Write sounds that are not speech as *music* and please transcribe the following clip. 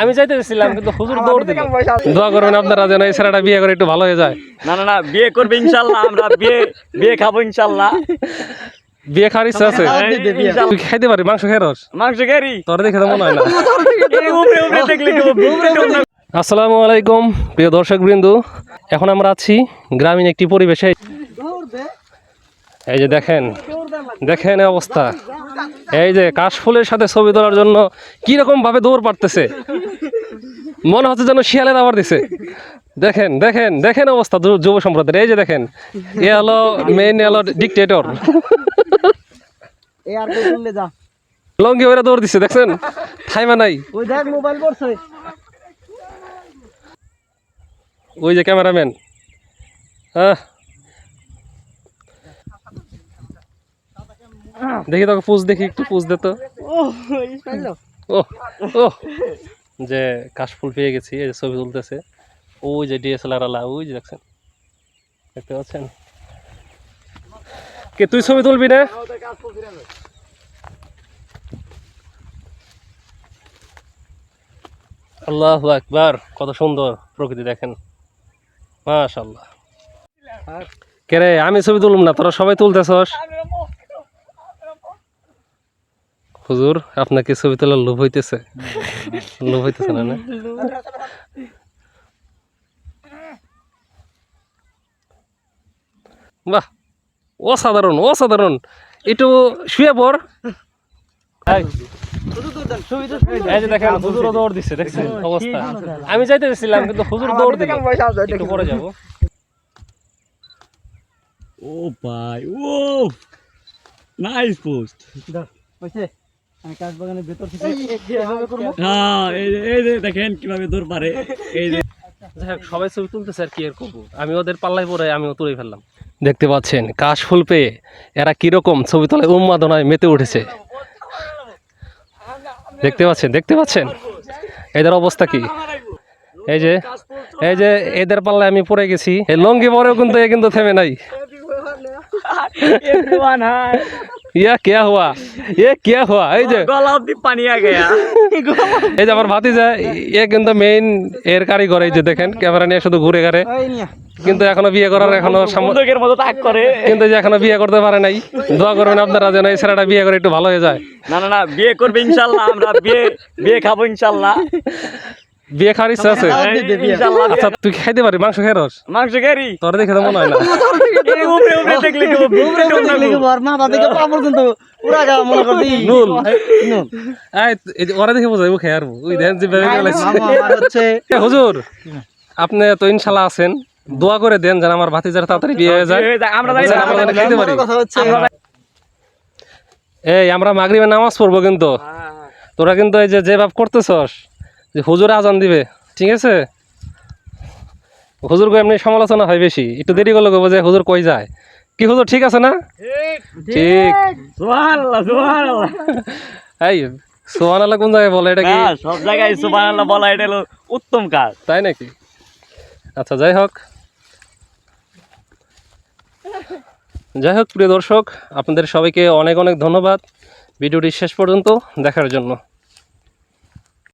আমি যাইতেছিলাম কিন্তু হুজুর দৌড় দিল। দোয়া করবেন আপনারা যেন এই ছেলেটা বিয়ে করে একটু ভালো হয়ে যায়। না না না বিয়ে করবে ইনশাল্লাহ আমরা বিয়ে বিয়ে খাব ইনশাল্লাহ। বিয়ে খাওয়ার ইচ্ছা আছে? তুই খাইতে পারি মাংস খেয়ে রস? মাংস গাড়ি তোর দেখে তো মনে হয় না। উপরে উপরে দেখলে কেউ উপরে উঠবে। আসসালামু আলাইকুম প্রিয় দর্শক বৃন্দু। এখন আমরা আছি গ্রামীণ একটি পরিবেশে। এই যে দেখেন দেখেন অবস্থা। এই যে কাশফুলের সাথে ছবি তোলার জন্য কীরকম ভাবে দৌড় পারতেছে? মনে হচ্ছে যেন শিয়ালে আবার দিছে। দেখেন দেখেন দেখেন অবস্থা যুব সম্প্রদায়ের। এই যে দেখেন এ হলো মেইন হলো ডিকটেটর লঙ্গি ওরা দৌড় দিছে দেখছেন? থাইমা নাই। ওই দেখ মোবাইল করছে ওই যে ক্যামেরাম্যান। হ্যাঁ দেখি তোকে পুজ দেখি, একটু পুজ দে তো। ও যে কাশফুল পেয়ে গেছি, এই যে ছবি তুলতেছে। ওই যে ডিএসএলআর আলা, ওই যে দেখছেন। দেখতে পাচ্ছেন? কে, তুই ছবি তুলবি না? আল্লাহ আকবার, কত সুন্দর প্রকৃতি দেখেন। মাশাল্লাহ কে রে, আমি ছবি তুলব না, তোরা সবাই তুলতেছস? হুজুর আপনাকে ছবি তোলার লোভ হইতেছে? লোভ হইতেছে না না? বাহ অসাধারণ অসাধারণ। একটু শুয়ে অবস্থা? আমি যাইতেছিলাম কিন্তু হুজুর দৌড় দিল। একটু পরে যাব। ও ভাই ও! নাইস পোস্ট আমি কাজ বাগানের ভেতর থেকে এভাবে করব? হ্যাঁ এই এই দেখেন কীভাবে দৌড় পারে এই যে। যাই সবাই ছবি তুলতেছে আর কি করব। আমি ওদের পাল্লায় পরে আমিও তুলে ফেললাম। দেখতে পাচ্ছেন কাশ ফুল পেয়ে এরা কীরকম ছবি তোলায় উন্মাদনায় মেতে উঠেছে। দেখতে পাচ্ছেন দেখতে পাচ্ছেন? এদের অবস্থা কি? এই যে এই যে এদের পাল্লায় আমি পড়ে গেছি। এই লঙ্গি পরেও কিন্তু এ কিন্তু থেমে নাই। এভরিওয়ান হাই ইয়া কেয়া হুয়া? এ কেয়া হুয়া? এই যে গলা অব্দি পানি আ গয়া। এই যে আমার ভাতিজা এ কিন্তু মেইন এর কারিগর এই যে দেখেন ক্যামেরা নিয়ে শুধু ঘুরে নিয়া। কিন্তু এখনও বিয়ে করার এখনও সাম- বন্দুকের মতো তাক করে। কিন্তু যে এখনও বিয়ে করতে পারে নাই। দোয়া করবেন আপনারা যেন এই ছেলেটা বিয়ে করে একটু ভালো হয়ে যায়। না না না বিয়ে করবে ইনশাল্লাহ আমরা বিয়ে বিয়ে খাব ইনশাল্লাহ। বিয়ে খাওয়ার ইচ্ছা আছে? আচ্ছা তুই খাইতে পারি মাংস খেয়ে রস মাংস তোর দেখে তো মনে হয় না। *laughs* আপনি তো ইনশাল্লাহ আছেন। দোয়া করে দেন যেন আমার ভাতিজার তাড়াতাড়ি বিয়ে হয়ে যায়। হয়ে হচ্ছে এই আমরা মাগরিবের নামাজ পড়ব কিন্তু। তোরা কিন্তু এই যে যে ভাব করতেছস যে হুজুর আজান দিবে ঠিক আছে? হুজুর এমনি সমালোচনা হয় বেশি। একটু দেরি করলে কব যে হুজুর কই যায়। কি হুজুর ঠিক আছে না? ঠিক। *laughs* এই সোহান আল্লাহ কোন জায়গায় বলে এটা কি? সব জায়গায় সুবহানাল্লাহ বলা এটা হলো উত্তম কাজ। তাই নাকি? আচ্ছা যাই হোক। যাই হোক প্রিয় দর্শক আপনাদের সবাইকে অনেক অনেক ধন্যবাদ। ভিডিওটি শেষ পর্যন্ত দেখার জন্য।